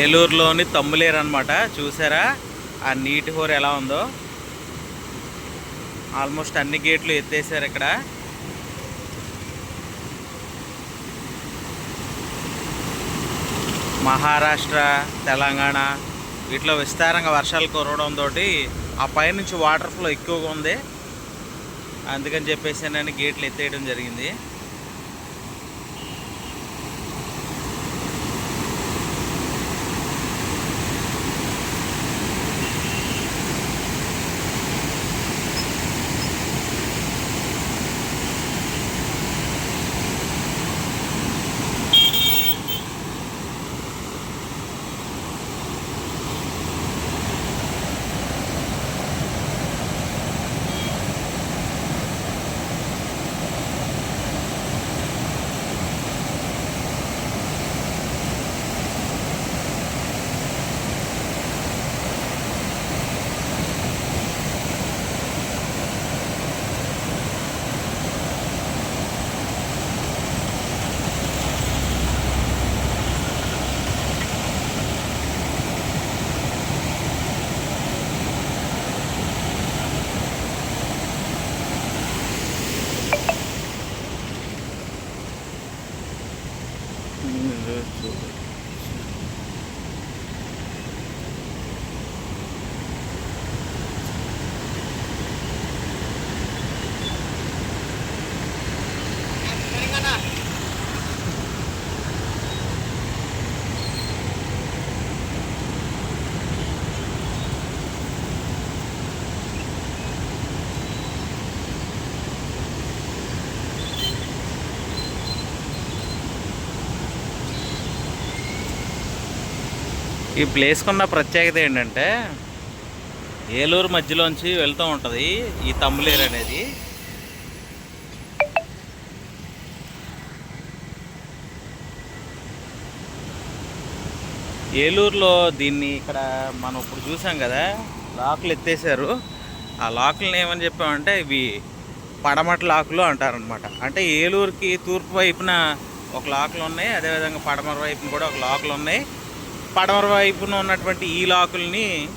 ఏలూరులోని తమ్ములేరు అనమాట చూసారా? ఆ నీటి హోర్ ఎలా ఉందో. ఆల్మోస్ట్ అన్ని గేట్లు ఎత్తేసారు ఇక్కడ. మహారాష్ట్ర తెలంగాణ వీటిలో విస్తారంగా వర్షాలు కురవడంతో ఆ పైనుంచి వాటర్ ఫ్లో ఎక్కువగా ఉంది. అందుకని చెప్పేసి నేను గేట్లు ఎత్తేయడం జరిగింది. ఈ ప్లేస్కి ఉన్న ప్రత్యేకత ఏంటంటే ఏలూరు మధ్యలోంచి వెళ్తూ ఉంటుంది ఈ తమ్ములేరు అనేది. ఏలూరులో దీన్ని ఇక్కడ మనం ఇప్పుడు చూసాం కదా లాకులు ఎత్తేసారు ఆ లాకులను ఏమని చెప్పామంటే ఇవి పడమట లాకులు అంటారనమాట అంటే ఏలూరుకి తూర్పు వైపున ఒక లాకులు ఉన్నాయి అదేవిధంగా పడమర వైపున కూడా ఒక లాకులు ఉన్నాయి. పడమర వైపున ఉన్నటువంటి ఈ లాకుల్ని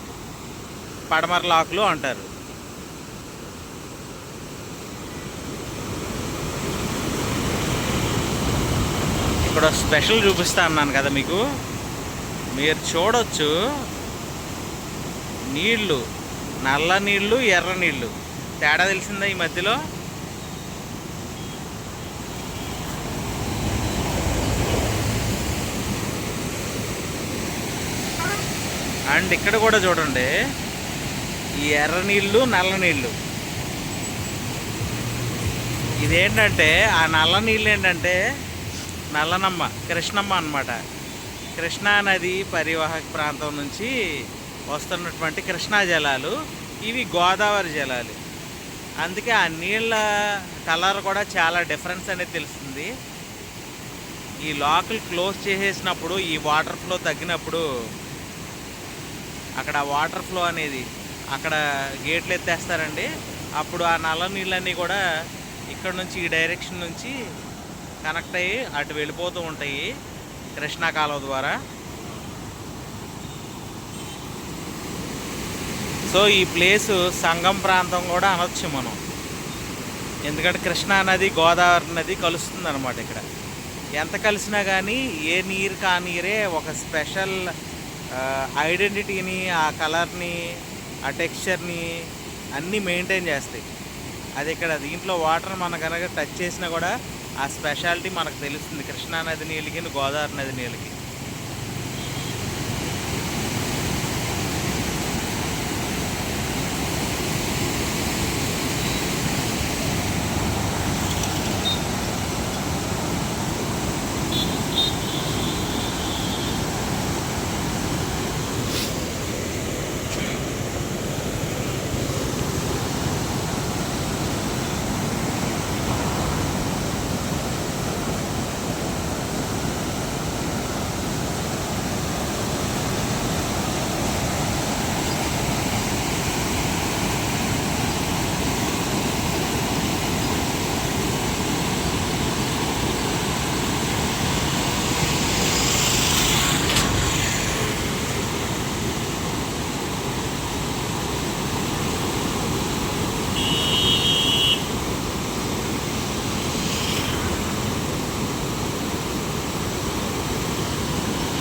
పడమర లాకులు అంటారు. ఇక్కడ స్పెషల్ చూపిస్తా అన్నాను కదా మీకు. మీరు చూడొచ్చు నీళ్ళు నల్ల నీళ్ళు ఎర్ర నీళ్ళు తేడా తెలిసిందా ఈ మధ్యలో? అండ్ ఇక్కడ కూడా చూడండి ఈ ఎర్ర నీళ్ళు నల్ల నీళ్ళు. ఇదేంటంటే ఆ నల్ల నీళ్ళు ఏంటంటే నల్లనమ్మ కృష్ణమ్మ అనమాట కృష్ణా నది పరివాహక ప్రాంతం నుంచి వస్తున్నటువంటి కృష్ణా జలాలు ఇవి గోదావరి జలాలు. అందుకే ఆ నీళ్ళ కలర్ కూడా చాలా డిఫరెన్స్ అనేది తెలుస్తుంది. ఈ లాకులు క్లోజ్ చేసేసినప్పుడు ఈ వాటర్ ఫ్లో తగ్గినప్పుడు అక్కడ వాటర్ ఫ్లో అనేది అక్కడ గేట్లు ఎత్తేస్తారండి. అప్పుడు ఆ నల్ల నీళ్ళన్నీ కూడా ఇక్కడ నుంచి ఈ డైరెక్షన్ నుంచి కనెక్ట్ అయ్యి అటు వెళ్ళిపోతూ ఉంటాయి కృష్ణా కాలువ ద్వారా. సో ఈ ప్లేసు సంగం ప్రాంతం కూడా అనొచ్చు మనం. ఎందుకంటే కృష్ణా నది గోదావరి నది కలుస్తుంది అనమాట ఇక్కడ. ఎంత కలిసినా కానీ ఏ నీరు కా నీరే ఒక స్పెషల్ ఐడెంటిటీని ఆ కలర్ని ఆ టెక్స్చర్ని అన్నీ మెయింటైన్ చేస్తాయి. అది ఇక్కడ దీంట్లో వాటర్ మన కనుక టచ్ చేసినా కూడా ఆ స్పెషాలిటీ మనకు తెలుస్తుంది. కృష్ణా నది నీళ్ళకి గోదావరి నది నీళ్ళకి.